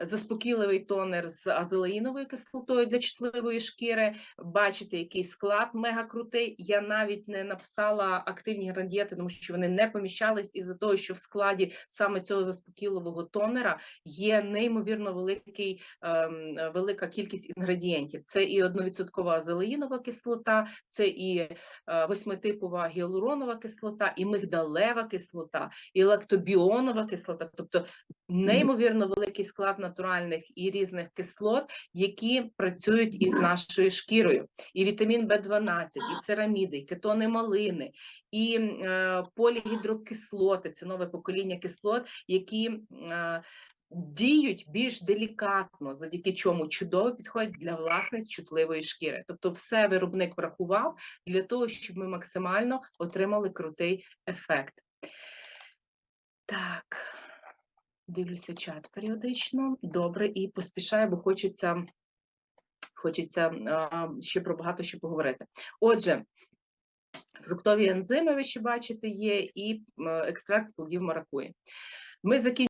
заспокійливий тонер з азелаїновою кислотою для чутливої шкіри. Бачите, який склад мега крутий. Я навіть не написала активні градієнти, тому що вони не поміщались із-за того, що в складі саме цього заспокійливого тонера є неймовірно великий, ем, велика кількість інгредієнтів. Це і одновідсоткова азелаїнова кислота, це і е, восьмитипова гіалуронова кислота, і мигдалева кислота, і лактобіонова кислота, тобто неймовірно великий склад натуральних і різних кислот, які працюють із нашою шкірою. І вітамін В12, і цераміди, і кетони малини, і е, полігідрокислоти це нове покоління кислот, які е, діють більш делікатно, завдяки чому чудово підходять для власниць чутливої шкіри. Тобто, все виробник врахував для того, щоб ми максимально отримали крутий ефект. Так, дивлюся чат періодично. Добре, і поспішаю, бо хочеться, хочеться ще про багато що поговорити. Отже, фруктові ензими, ви ще бачите, є, і екстракт з плодів маракуї. Ми закінчили.